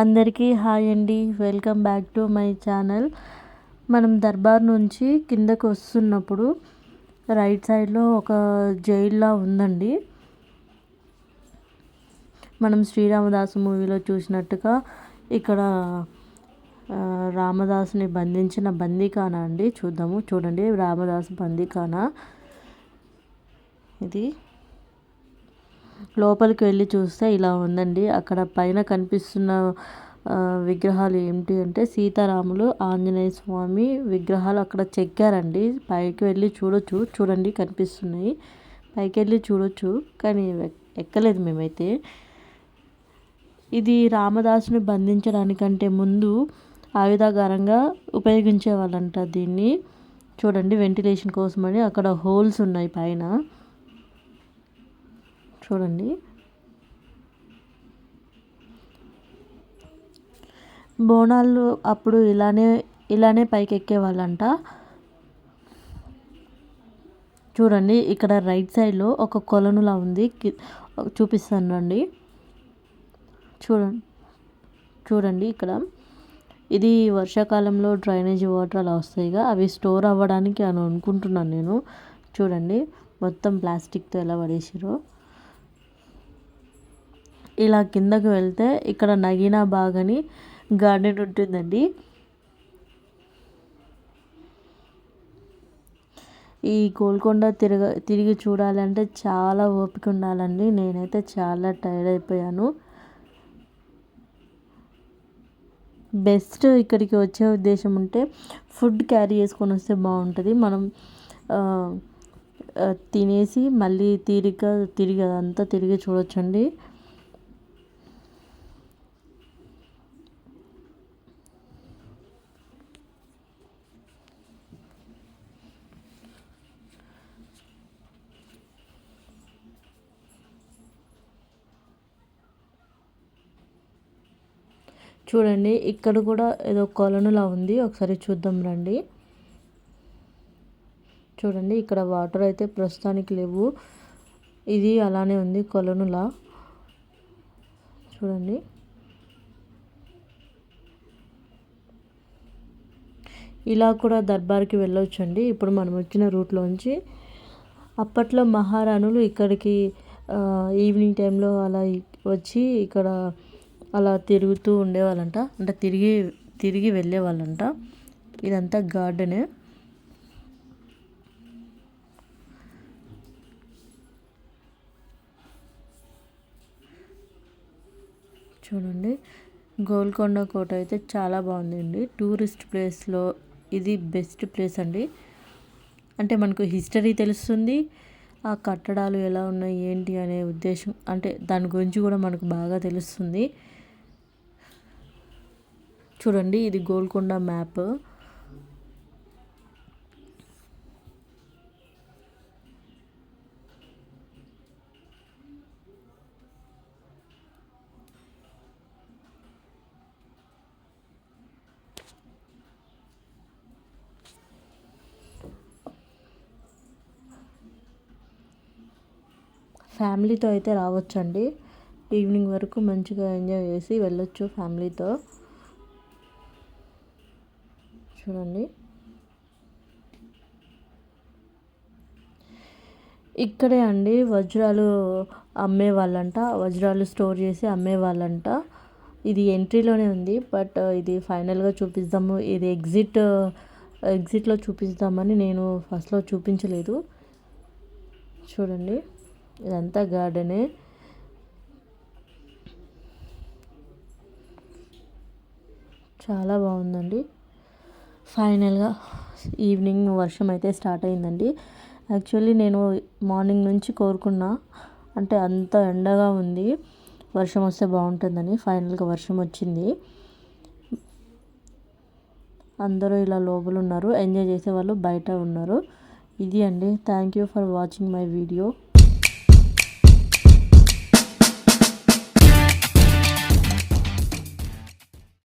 అందరికీ హాయ్ అండి. Welcome back to my channel. మనం దర్బార్ నుంచి కిందకు వస్తున్నప్పుడు రైట్ సైడ్లో ఒక జైల్లా ఉందండి. మనం శ్రీరామదాసు మూవీలో చూసినట్టుగా ఇక్కడ రామదాసుని బంధించిన బందీఖానా అండి. చూద్దాము చూడండి. రామదాసు బందీఖానా? ఇది లోపలికి వెళ్ళి చూస్తే ఇలా ఉందండి. అక్కడ పైన కనిపిస్తున్న విగ్రహాలు ఏమిటి అంటే సీతారాములు ఆంజనేయ స్వామి విగ్రహాలు అక్కడ చెక్కారండి. పైకి వెళ్ళి చూడొచ్చు. చూడండి కనిపిస్తున్నాయి. పైకి వెళ్ళి చూడొచ్చు. కానీ ఎక్కలేదు మేమైతే. ఇది రామదాసుని బంధించడానికంటే ముందు ఆయుధాగారంగా ఉపయోగించే వాళ్ళంట దీన్ని. చూడండి వెంటిలేషన్ కోసమని అక్కడ హోల్స్ ఉన్నాయి పైన. చూడండి. బోనాలు అప్పుడు ఇలానే ఇలానే పైకి ఎక్కేవాళ్ళంట చూడండి ఇక్కడ రైట్ సైడ్లో ఒక కొలనులా ఉంది. చూపిస్తాను అండి చూడండి చూడండి ఇక్కడ. ఇది వర్షాకాలంలో డ్రైనేజ్ వాటర్ అలా వస్తాయిగా. అవి స్టోర్ అవ్వడానికి అని అనుకుంటున్నాను నేను. చూడండి మొత్తం ప్లాస్టిక్తో ఎలా పడేసారో ఇలా కిందకు వెళ్తే ఇక్కడ నగీనా బాగ్ అని గార్డెన్ ఉంటుందండి. ఈ గోల్కొండ తిరగ తిరిగి చూడాలంటే చాలా ఓపిక ఉండాలండి. నేనైతే చాలా టైర్డ్ అయిపోయాను. బెస్ట్ ఇక్కడికి వచ్చే ఉద్దేశం ఉంటే ఫుడ్ క్యారీ చేసుకొని వస్తే బాగుంటుంది. మనం తినేసి మళ్ళీ తీరిక తిరిగి అదంతా తిరిగి చూడొచ్చండి. చూడండి ఇక్కడ కూడా ఏదో కొలనులా ఉంది. ఒకసారి చూద్దాం రండి. చూడండి ఇక్కడ వాటర్ అయితే ప్రస్తుతానికి లేవు. ఇది అలానే ఉంది కొలనులా. చూడండి. ఇలా కూడా దర్బార్కి వెళ్ళొచ్చండి. ఇప్పుడు మనం వచ్చిన రూట్లోంచి. అప్పట్లో మహారాణులు ఇక్కడికి ఈవినింగ్ టైంలో అలా వచ్చి ఇక్కడ అలా తిరుగుతూ ఉండేవాళ్ళంట. అంటే తిరిగి తిరిగి వెళ్ళేవాళ్ళంట. ఇదంతా గార్డెనే. చూడండి. గోల్కొండ కోట అయితే చాలా బాగుందండి. టూరిస్ట్ ప్లేస్లో ఇది బెస్ట్ ప్లేస్ అండి. అంటే మనకు హిస్టరీ తెలుస్తుంది. ఆ కట్టడాలు ఎలా ఉన్నాయి ఏంటి అనే ఉద్దేశం అంటే దాని గురించి కూడా మనకు బాగా తెలుస్తుంది. చూడండి ఇది గోల్కొండ మ్యాప్. ఫ్యామిలీతో అయితే రావచ్చండి. ఈవినింగ్ వరకు మంచిగా ఎంజాయ్ చేసి వెళ్ళొచ్చు ఫ్యామిలీతో. చూడండి. ఇక్కడే అండి వజ్రాలు అమ్మే వాళ్ళంట వజ్రాలు స్టోర్ చేసి అమ్మే వాళ్ళంట ఇది ఎంట్రీలోనే ఉంది బట్ ఇది ఫైనల్గా చూపిస్తాము ఇది ఎగ్జిట్ ఎగ్జిట్లో చూపిస్తామని నేను ఫస్ట్లో చూపించలేదు. చూడండి ఇదంతా గార్డెనే. చాలా బాగుందండి. ఫైనల్గా ఈవినింగ్ వర్షం అయితే స్టార్ట్ అయిందండి. యాక్చువల్లీ నేను మార్నింగ్ నుంచి కోరుకున్నా అంటే అంత ఎండగా ఉంది వర్షం వస్తే బాగుంటుందని ఫైనల్గా వర్షం వచ్చింది. అందరూ ఇలా లోపల ఉన్నారు ఎంజాయ్ చేసే వాళ్ళు బయట ఉన్నారు. ఇది అండి. Thank you for watching my video.